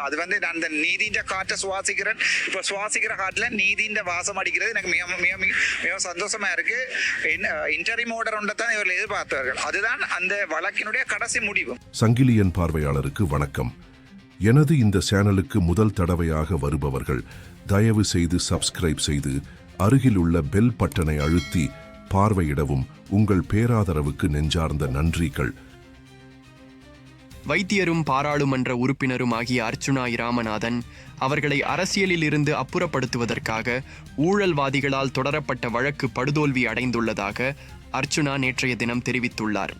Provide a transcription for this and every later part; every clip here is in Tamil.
அது வந்து நான் அந்த நீதின்ற காற்றை சுவாசிக்கிறேன். இப்போ சுவாசிக்கிற காட்டில் நீதின்ற வாசம் அடிக்கிறது எனக்கு மிக மிக மிக மிக சந்தோஷமா இருக்கு. இன்டரிம் ஆர்டர் ஒன்றை தான் இவர்கள் எதிர்பார்த்தார்கள். அதுதான் அந்த வழக்கினுடைய கடைசி முடிவு. சங்கிலியன் பார்வையாளருக்கு வணக்கம். எனது இந்த சேனலுக்கு முதல் தடவையாக வருபவர்கள் தயவு செய்து சப்ஸ்கிரைப் செய்து அருகில் உள்ள பெல் பட்டனை அழுத்தி பார்வையிடவும் உங்கள் பேராதரவுக்கு நெஞ்சார்ந்த நன்றிகள். வைத்தியரும் பாராளுமன்ற உறுப்பினரும் ஆகிய அர்ச்சுனா இராமநாதன் அவர்களை அரசியலில் இருந்து அப்புறப்படுத்துவதற்காக ஊழல்வாதிகளால் தொடரப்பட்ட வழக்கு படுதோல்வி அடைந்துள்ளதாக அர்ச்சுனா நேற்றைய தினம் தெரிவித்துள்ளார்.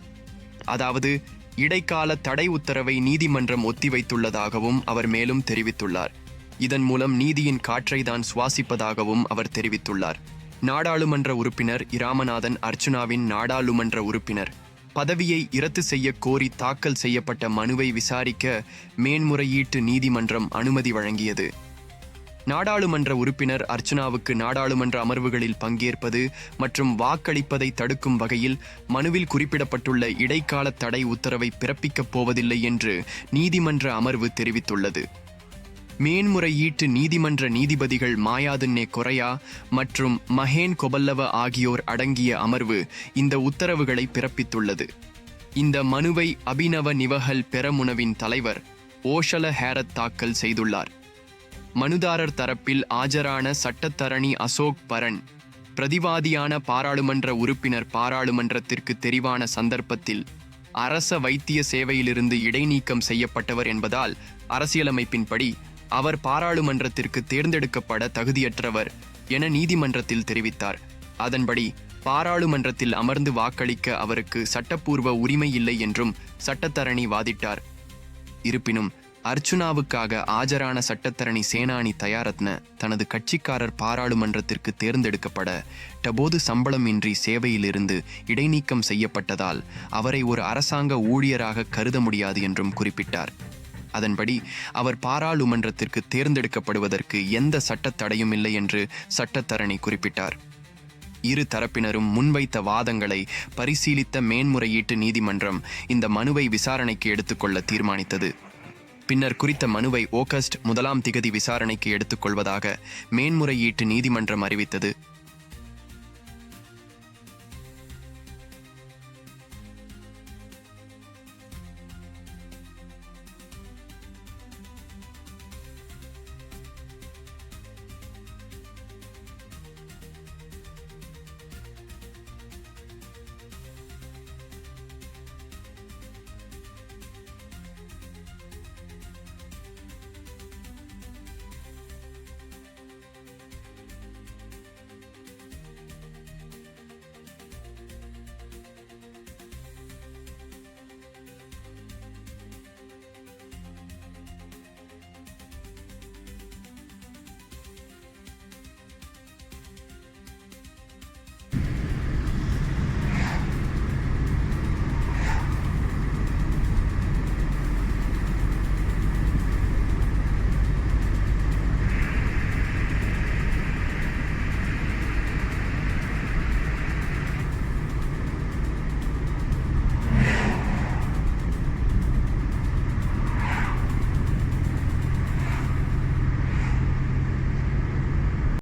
அதாவது இடைக்கால தடை உத்தரவை நீதிமன்றம் ஒத்திவைத்துள்ளதாகவும் அவர் மேலும் தெரிவித்துள்ளார். இதன் மூலம் நீதியின் காற்றை தான் சுவாசிப்பதாகவும் அவர் தெரிவித்துள்ளார். நாடாளுமன்ற உறுப்பினர் இராமநாதன் அர்ச்சுனாவின் நாடாளுமன்ற உறுப்பினர். பதவியை இரத்து செய்ய கோரி தாக்கல் செய்யப்பட்ட மனுவை விசாரிக்க மேன்முறையீட்டு நீதிமன்றம் அனுமதி வழங்கியது. நாடாளுமன்ற உறுப்பினர் அர்ச்சனாவுக்கு நாடாளுமன்ற அமர்வுகளில் பங்கேற்பது மற்றும் வாக்களிப்பதை தடுக்கும் வகையில் மனுவில் குறிப்பிடப்பட்டுள்ள இடைக்கால தடை உத்தரவை பிறப்பிக்கப் போவதில்லை என்று நீதிமன்ற அமர்வு தெரிவித்துள்ளது. மேன்முறையீட்டு நீதிமன்ற நீதிபதிகள் மாயாதுன்னே கொரையா மற்றும் மஹேன் கொபல்லவ ஆகியோர் அடங்கிய அமர்வு இந்த உத்தரவுகளை பிறப்பித்துள்ளது. இந்த மனுவை அபினவ நிவஹல் பெரமுனவின் தலைவர் ஓஷல ஹேரத் தாக்கல் செய்துள்ளார். மனுதாரர் தரப்பில் ஆஜரான சட்டத்தரணி அசோக் பரன் பிரதிவாதியான பாராளுமன்ற உறுப்பினர் பாராளுமன்றத்திற்கு தெரிவான சந்தர்ப்பத்தில் அரச வைத்திய சேவையிலிருந்து இடைநீக்கம் செய்யப்பட்டவர் என்பதால் அரசியலமைப்பின்படி அவர் பாராளுமன்றத்திற்கு தேர்ந்தெடுக்கப்பட தகுதியற்றவர் என நீதிமன்றத்தில் தெரிவித்தார். அதன்படி பாராளுமன்றத்தில் அமர்ந்து வாக்களிக்க அவருக்கு சட்டப்பூர்வ உரிமை இல்லை என்றும் சட்டத்தரணி வாதிட்டார். இருப்பினும் அர்ச்சுனாவுக்காக ஆஜரான சட்டத்தரணி சேனானி தயாரத்ன தனது கட்சிக்காரர் பாராளுமன்றத்திற்கு தேர்ந்தெடுக்கப்பட டபோது சம்பளம் இன்றி சேவையிலிருந்து இடைநீக்கம் செய்யப்பட்டதால் அவரை ஒரு அரசாங்க ஊழியராக கருத முடியாது என்றும் குறிப்பிட்டார். அதன்படி அவர் பாராளுமன்றத்திற்கு தேர்ந்தெடுக்கப்படுவதற்கு எந்த சட்டத் தடையும் இல்லை என்று சட்டத்தரணி குறிப்பிட்டார். இரு தரப்பினரும் முன்வைத்த வாதங்களை பரிசீலித்த மேன்முறையீட்டு நீதிமன்றம் இந்த மனுவை விசாரணைக்கு எடுத்துக்கொள்ள தீர்மானித்தது. பின்னர் குறித்த மனுவை ஆகஸ்ட் முதலாம் திகதி விசாரணைக்கு எடுத்துக்கொள்வதாக மேன்முறையீட்டு நீதிமன்றம் அறிவித்தது.